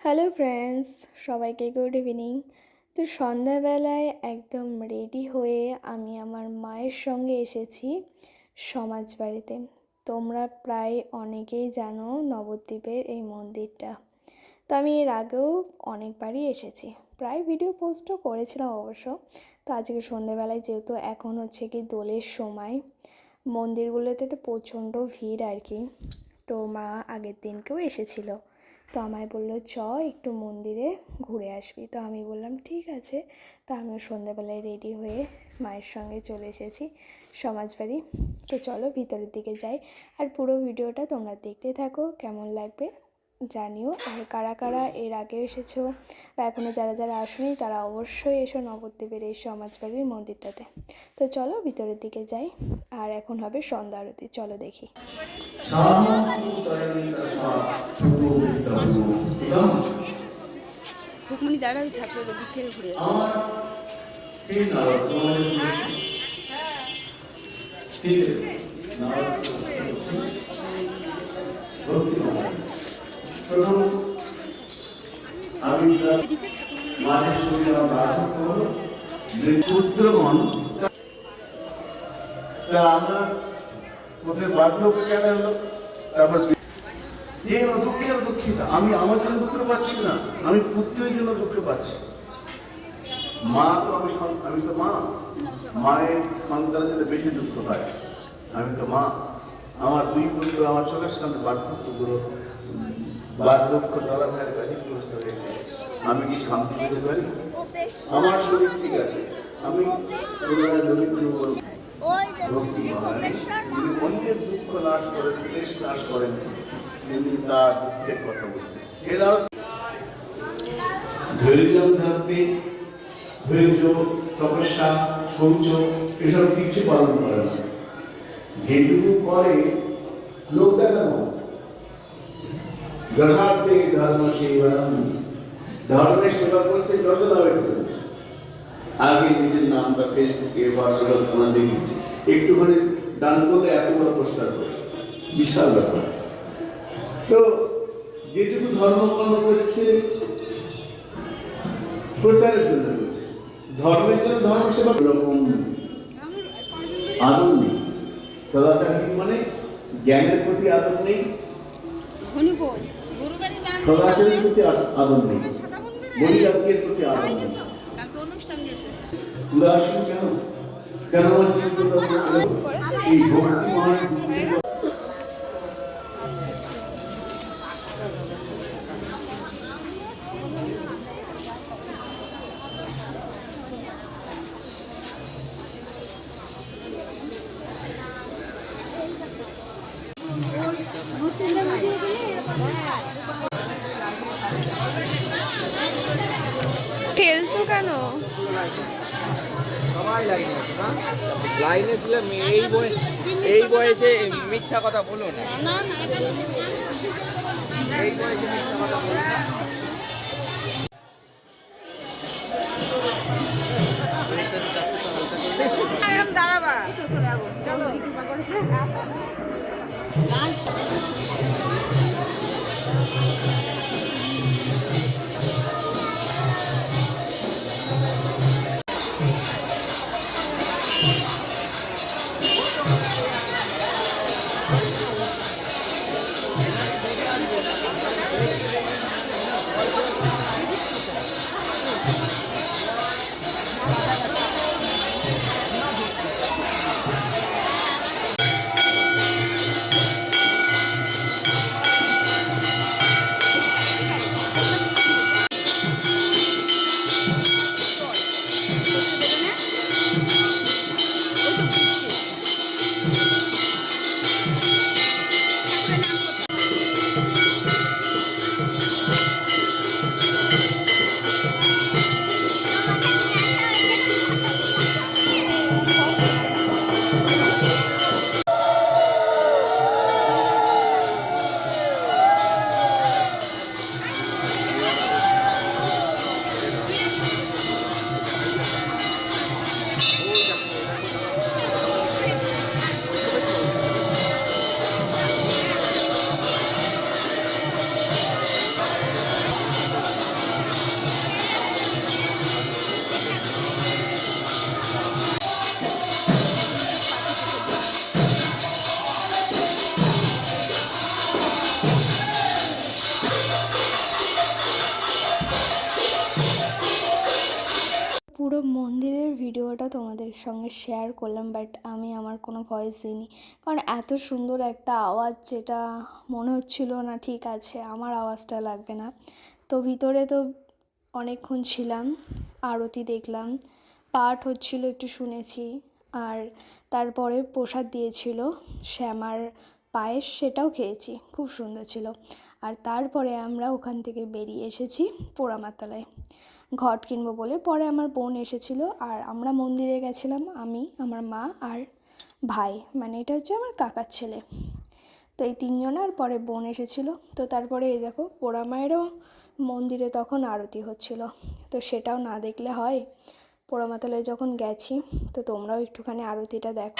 Hello friends, সবাইকে good evening. তো সন্ধ্যাবেলায় একদম রেডি হয়ে আমি আমার মায়ের সঙ্গে এসেছি সমাজ বাড়িতে তোমরা প্রায় অনেকেই জানো নবদ্বীপের এই মন্দিরটা। তো আমি এর আগেও অনেকবারই এসেছি। প্রায় ভিডিও পোস্টও করেছিলাম অবশ্য। তো আজকে সন্ধ্যেবেলায় যেহেতু এখন হচ্ছে কি দোলের সময়, মন্দিরগুলোতে তো প্রচণ্ড ভিড় আর কি। তো মা আগের দিনকেও এসেছিল। তো আমায় বলল, চ, একটু মন্দিরে ঘুরে আসবি। তো আমি বললাম, ঠিক আছে। তো আমিও সন্ধ্যাবেলায় রেডি হয়ে মায়ের সঙ্গে চলে এসেছি সমাজবাড়ি। তো চলো ভিতরের দিকে যাই। আর পুরো ভিডিওটা তোমরা দেখতে থাকো, কেমন লাগবে জানিও আর কারা কারা এর আগে এসেছ বা এখনও যারা যারা আসেনি তারা অবশ্যই এসো নবদ্বীপের এই সমাজবাড়ির মন্দিরটাতে তো চলো ভিতরের দিকে যাই আর এখন হবে সন্ধ্যা আরতি চলো দেখি রুক্মিণী দাঁড়া ঠাকুরের দিক থেকে ঘুরে আসি আমার তিন নারদ তোমাদের ঠিক আছে নারদ ভক্তি মহারাজ। আমি আমার দুঃখিত আমি আমার জন্য দুঃখ পাচ্ছি না, আমি পুত্রের জন্য দুঃখ পাচ্ছি। মা তো আমি আমি তো মা। মায়ের সন্তানের যাতে বেশি দুঃখ পায়। আমি তো মা। আমার দুই পুত্র আমার চোখের সামনে বার্ধক্যগুলো বার্ধক্য চলাফেরার ব্যাধিগ্রস্ত হয়েছে আমি কি শান্তি পেতে পারি? আমার শরীর ঠিক আছে। আমি অন্যের দুঃখ করেন। করেন তার দুঃখের কথা এসব কিছু পালন করে, লোক দেখানো। যথার্থে ধর্ম সেবনম ধর্মের সেবা করছে জন্য আগে নিজের নামটা ফেসবুকে হোয়াটসঅ্যাপে তোমরা দেখেছি একটুখানি দান করলে এত বড় পোস্টার করে। বিশাল ব্যাপার। তো যেটুকু ধর্ম পালন করছে, প্রচারের জন্য করছে। ধর্মের জন্য ধর্ম সেবা এরকম আদর নেই। সদাচার কি মানে জ্ঞানের প্রতি আদর নেই। সদাচারের প্রতি আদ- আদর নেই বৈরাগ্যের প্রতি আদর নেই। উদাসীন কেন? কেন এই ভক্তি মহান কেন? লাইনে ছিলাম এই এই বয়সে মিথ্যা কথা বলো না। এই বয়সে মিথ্যা কথা বলো না। 何で? পুরো মন্দিরের ভিডিওটা তোমাদের সঙ্গে শেয়ার করলাম বাট আমি আমার কোনো ভয়েস দিইনি। কারণ এত সুন্দর একটা আওয়াজ যেটা মনে হচ্ছিল না, ঠিক আছে, আমার আওয়াজটা লাগবে না। তো ভিতরে তো অনেকক্ষণ ছিলাম, আরতি দেখলাম, পাঠ হচ্ছিল একটু শুনেছি, আর তারপরে প্রসাদ দিয়েছিল, শ্যামার পায়েস, সেটাও খেয়েছি, খুব সুন্দর ছিল। আর তারপরে আমরা ওখান থেকে বেরিয়ে এসেছি পোড়ামাতলায়। ঘট কিনবো বলে পরে আমার বোন এসেছিল আর আমরা মন্দিরে গেছিলাম, আমি, আমার মা আর ভাই। মানে এটা হচ্ছে আমার কাকার ছেলে। তো এই তিনজন আর পরে বোন এসেছিল। তো তারপরে এই দেখো পোড়া মায়েরও মন্দিরে তখন আরতি হচ্ছিল। তো সেটাও না দেখলে হয়। পোড়ামাতলায় যখন গেছি, তো তোমরাও একটুখানি আরতিটা দেখো।